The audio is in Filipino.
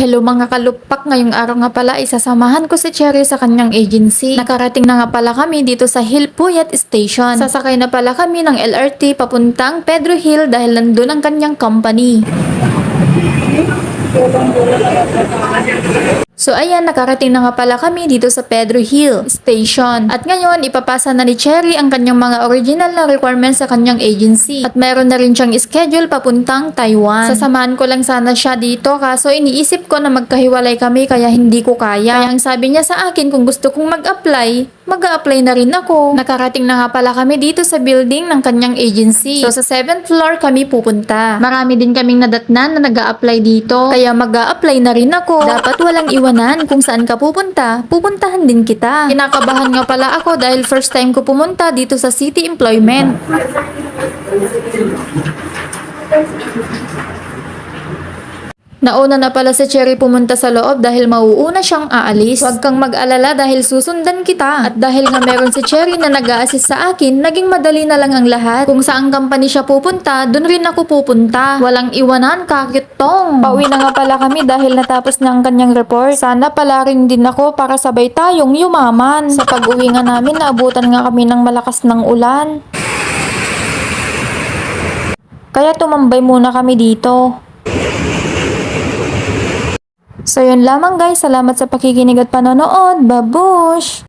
Hello mga kalupak, ngayong araw nga pala isasamahan ko si Cherry sa kanyang agency. Nakarating na nga pala kami dito sa Hill Puyat Station. Sasakay na pala kami ng LRT papuntang Pedro Hill dahil nandun ang kanyang company. So ayan, nakarating na nga pala kami dito sa Pedro Hill Station. At ngayon, ipapasa na ni Cherry ang kanyang mga original na requirements sa kanyang agency. At meron na rin siyang schedule papuntang Taiwan. Sasamahan ko lang sana siya dito kaso iniisip ko na magkahiwalay kami kaya hindi ko kaya. Kaya ang sabi niya sa akin kung gusto kong mag-apply, mag apply na rin ako. Nakarating na nga pala kami dito sa building ng kanyang agency. So sa 7th floor kami pupunta. Marami din kaming nadatnan na nag apply dito. Kaya mag apply na rin ako. Dapat walang iwanan kung saan ka pupunta. Pupuntahan din kita. Kinakabahan nga pala ako dahil first time ko pumunta dito sa City Employment. Nauna na pala si Cherry pumunta sa loob dahil mauuna siyang aalis. Huwag kang mag-alala dahil susundan kita. At dahil nga meron si Cherry na nag assist sa akin, naging madali na lang ang lahat. Kung saan company siya pupunta, dun rin ako pupunta. Walang iwanan, kakitong. Pauwi na nga pala kami dahil natapos na ang kanyang report. Sana pala rin din ako para sabay tayong yumaman. Sa pag-uwi nga namin, naabutan nga kami ng malakas ng ulan. Kaya tumambay muna kami dito. So yun lamang guys, salamat sa pakikinig at panonood. Babush!